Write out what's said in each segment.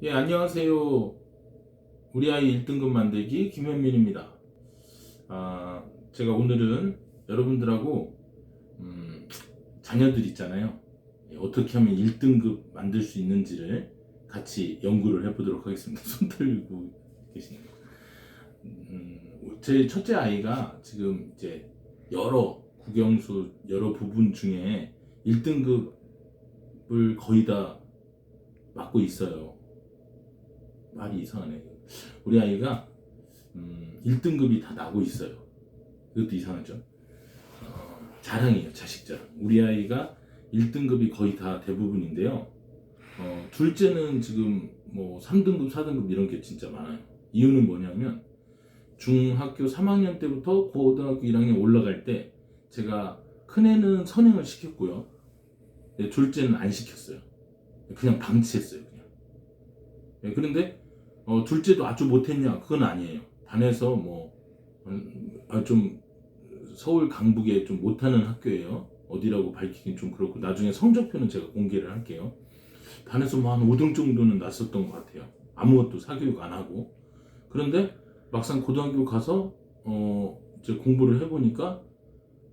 예, 안녕하세요. 우리 아이 1등급 만들기 김현민입니다. 아, 제가 오늘은 여러분들하고 음, 자녀들 있잖아요. 예, 어떻게 하면 1등급 만들 수 있는지를 같이 연구를 해보도록 하겠습니다. 손 들고 계시네요. 음, 제 첫째 아이가 지금 이제 여러 국영수 여러 부분 중에 1등급을 거의 다 맡고 있어요. 말이 이상하네. 우리 아이가 음, 1등급이 다 나고 있어요. 이것도 이상하죠? 어, 자랑이에요, 자식 자랑. 우리 아이가 1등급이 거의 다 대부분인데요. 어, 둘째는 지금 뭐 3등급, 4등급 이런 게 진짜 많아요. 이유는 뭐냐면 중학교 3학년 때부터 고등학교 1학년 올라갈 때 제가 큰애는 선행을 시켰고요. 네, 둘째는 안 시켰어요. 그냥 방치했어요. 예, 그런데 어, 둘째도 아주 못했냐? 그건 아니에요. 반에서 뭐, 음, 아, 좀 서울 강북에 좀 못하는 학교예요. 어디라고 밝히긴 좀 그렇고 나중에 성적표는 제가 공개를 할게요. 반에서 뭐 한 5등 정도는 났었던 것 같아요. 아무것도 사교육 안 하고. 그런데 막상 고등학교 가서 어, 이제 공부를 해보니까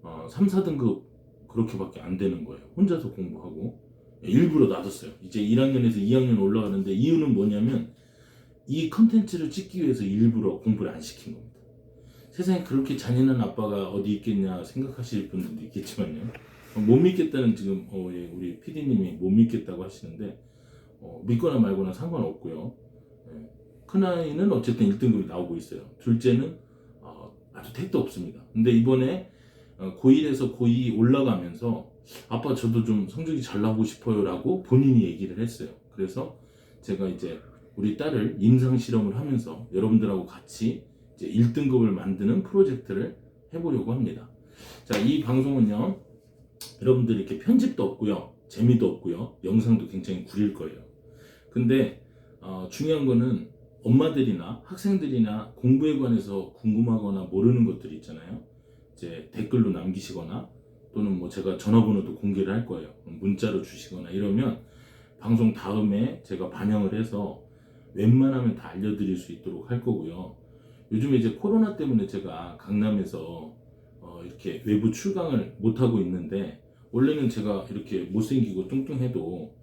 어, 3, 4등급 그렇게밖에 안 되는 거예요. 혼자서 공부하고. 일부러 놔뒀어요. 이제 1학년에서 2학년 올라가는데 이유는 뭐냐면 이 컨텐츠를 찍기 위해서 일부러 공부를 안 시킨 겁니다. 세상에 그렇게 잔인한 아빠가 어디 있겠냐 생각하실 분들도 있겠지만요. 어, 못 믿겠다는 지금 어, 예, 우리 PD님이 못 믿겠다고 하시는데 어, 믿거나 말거나 상관없고요. 예, 큰아이는 어쨌든 1등급이 나오고 있어요. 둘째는 어, 아주 택도 없습니다. 근데 이번에 어, 고1에서 고2 올라가면서 아빠 저도 좀 성적이 잘 나오고 싶어요라고 본인이 얘기를 했어요. 그래서 제가 이제 우리 딸을 임상 실험을 하면서 여러분들하고 같이 이제 1등급을 만드는 프로젝트를 해보려고 합니다. 자, 이 방송은요, 여러분들 이렇게 편집도 없고요, 재미도 없고요, 영상도 굉장히 구릴 거예요. 근데 어, 중요한 거는 엄마들이나 학생들이나 공부에 관해서 궁금하거나 모르는 것들이 있잖아요. 이제 댓글로 남기시거나 또는 뭐 제가 전화번호도 공개를 할 거예요. 문자로 주시거나 이러면 방송 다음에 제가 반영을 해서 웬만하면 다 알려드릴 수 있도록 할 거고요. 요즘에 이제 코로나 때문에 제가 강남에서 어 이렇게 외부 출강을 못 하고 있는데 원래는 제가 이렇게 못생기고 뚱뚱해도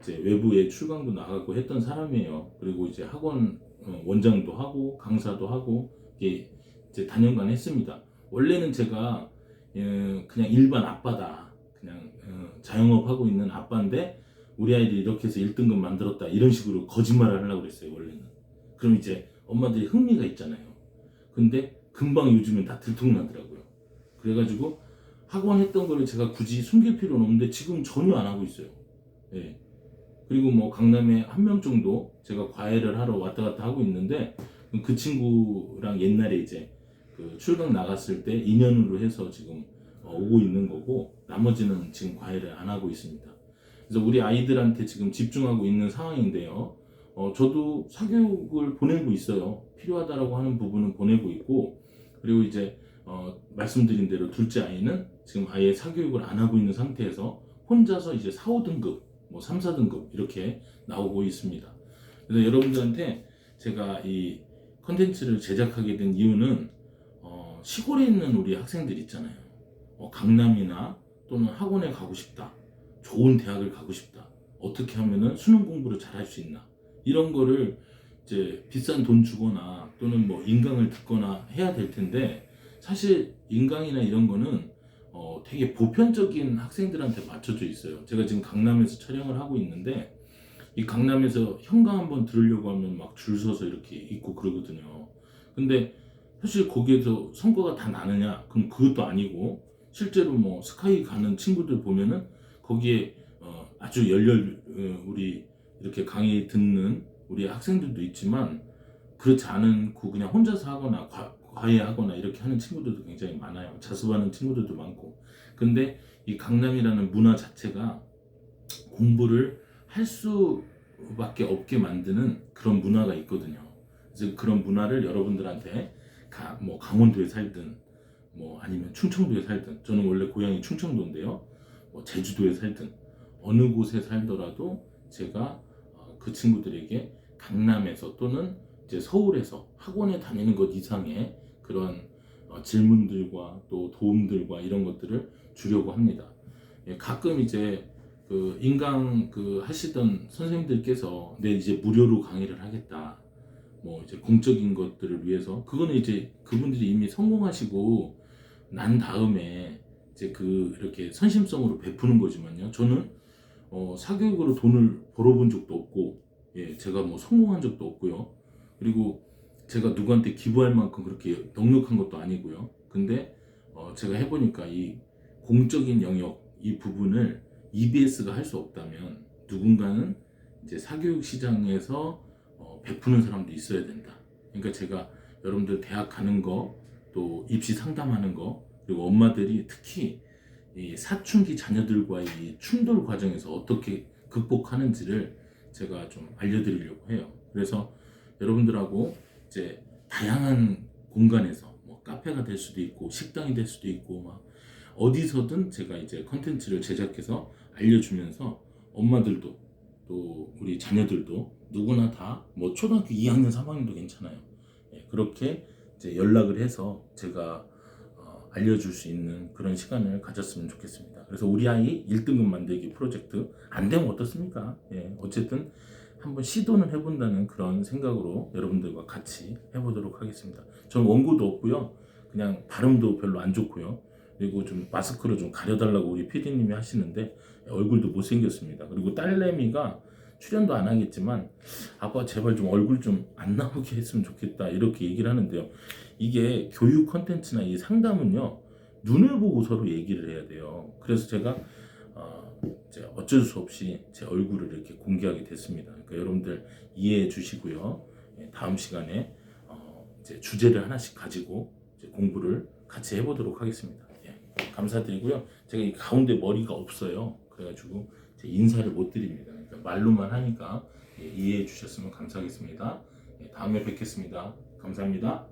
이제 외부에 출강도 나가고 했던 사람이에요. 그리고 이제 학원 어, 원장도 하고 강사도 하고 이게 이제 단연간 했습니다. 원래는 제가 예, 그냥 일반 아빠다. 그냥 어, 자영업 하고 있는 아빠인데 우리 아이들이 이렇게 해서 1등급 만들었다. 이런 식으로 거짓말을 하려고 그랬어요, 원래는. 그럼 이제 엄마들이 흥미가 있잖아요. 근데 금방 요즘엔 다 들통나더라고요. 그래가지고 학원 했던 거를 제가 굳이 숨길 필요는 없는데 지금 전혀 안 하고 있어요. 예. 그리고 뭐 강남에 한 명 정도 제가 과외를 하러 왔다 갔다 하고 있는데 그 친구랑 옛날에 이제 그 출강 나갔을 때 인연으로 해서 지금 어, 오고 있는 거고 나머지는 지금 과외를 안 하고 있습니다. 그래서 우리 아이들한테 지금 집중하고 있는 상황인데요. 어, 저도 사교육을 보내고 있어요. 필요하다라고 하는 부분은 보내고 있고 그리고 이제 어, 말씀드린 대로 둘째 아이는 지금 아예 사교육을 안 하고 있는 상태에서 혼자서 이제 4, 5등급, 뭐 3, 4등급 이렇게 나오고 있습니다. 그래서 여러분들한테 제가 이 컨텐츠를 제작하게 된 이유는 어, 시골에 있는 우리 학생들 있잖아요. 어, 강남이나 또는 학원에 가고 싶다. 좋은 대학을 가고 싶다. 어떻게 하면은 수능 공부를 잘 할 수 있나. 이런 거를 이제 비싼 돈 주거나 또는 뭐 인강을 듣거나 해야 될 텐데 사실 인강이나 이런 거는 어, 되게 보편적인 학생들한테 맞춰져 있어요. 제가 지금 강남에서 촬영을 하고 있는데 이 강남에서 현강 한번 들으려고 하면 막 줄 서서 이렇게 있고 그러거든요. 근데 사실 거기에서 성과가 다 나느냐? 그럼 그것도 아니고 실제로 뭐 스카이 가는 친구들 보면은 거기에 어, 아주 열렬 어, 우리 이렇게 강의 듣는 우리 학생들도 있지만 그렇지 않고 그냥 혼자서 하거나 과, 과외하거나 이렇게 하는 친구들도 굉장히 많아요. 자습하는 친구들도 많고. 근데 이 강남이라는 문화 자체가 공부를 할 수밖에 없게 만드는 그런 문화가 있거든요. 그래서 그런 문화를 여러분들한테 가, 뭐 강원도에 살든 뭐 아니면 충청도에 살든 저는 원래 고향이 충청도인데요. 뭐 제주도에 살든 어느 곳에 살더라도 제가 어, 그 친구들에게 강남에서 또는 이제 서울에서 학원에 다니는 것 이상의 그런 어, 질문들과 또 도움들과 이런 것들을 주려고 합니다. 예, 가끔 이제 그 인강 그 하시던 선생님들께서 내 이제 무료로 강의를 하겠다. 뭐 이제 공적인 것들을 위해서 그거는 이제 그분들이 이미 성공하시고 난 다음에 이제 그 이렇게 선심성으로 베푸는 거지만요. 저는 어, 사교육으로 돈을 벌어본 적도 없고, 예, 제가 뭐 성공한 적도 없고요. 그리고 제가 누구한테 기부할 만큼 그렇게 넉넉한 것도 아니고요. 근데 어, 제가 해보니까 이 공적인 영역 이 부분을 EBS가 할 수 없다면 누군가는 이제 사교육 시장에서 어, 베푸는 사람도 있어야 된다. 그러니까 제가 여러분들 대학 가는 거, 또 입시 상담하는 거, 그리고 엄마들이 특히 이 사춘기 자녀들과의 이 충돌 과정에서 어떻게 극복하는지를 제가 좀 알려드리려고 해요. 그래서 여러분들하고 이제 다양한 공간에서 뭐 카페가 될 수도 있고 식당이 될 수도 있고 막 어디서든 제가 이제 컨텐츠를 제작해서 알려주면서 엄마들도 또 우리 자녀들도 누구나 다 뭐 초등학교 2학년 3학년도 괜찮아요. 예, 그렇게 이제 연락을 해서 제가 어, 알려줄 수 있는 그런 시간을 가졌으면 좋겠습니다. 그래서 우리 아이 1등급 만들기 프로젝트 안 되면 어떻습니까? 예, 어쨌든 한번 시도는 해본다는 그런 생각으로 여러분들과 같이 해보도록 하겠습니다. 저는 원고도 없고요. 그냥 발음도 별로 안 좋고요. 그리고 좀 마스크로 좀 가려달라고 우리 PD님이 하시는데 얼굴도 못생겼습니다. 그리고 딸내미가 출연도 안 하겠지만 아빠 제발 좀 얼굴 좀 안 나오게 했으면 좋겠다 이렇게 얘기를 하는데요. 이게 교육 컨텐츠나 이 상담은요 눈을 보고 서로 얘기를 해야 돼요. 그래서 제가 어, 어쩔 수 없이 제 얼굴을 이렇게 공개하게 됐습니다. 그러니까 여러분들 이해해 주시고요. 예, 다음 시간에 어, 이제 주제를 하나씩 가지고 이제 공부를 같이 해보도록 하겠습니다. 예, 감사드리고요. 제가 이 가운데 머리가 없어요. 그래가지고 제 인사를 못 드립니다. 그러니까 말로만 하니까 예, 이해해 주셨으면 감사하겠습니다. 예, 다음에 뵙겠습니다. 감사합니다.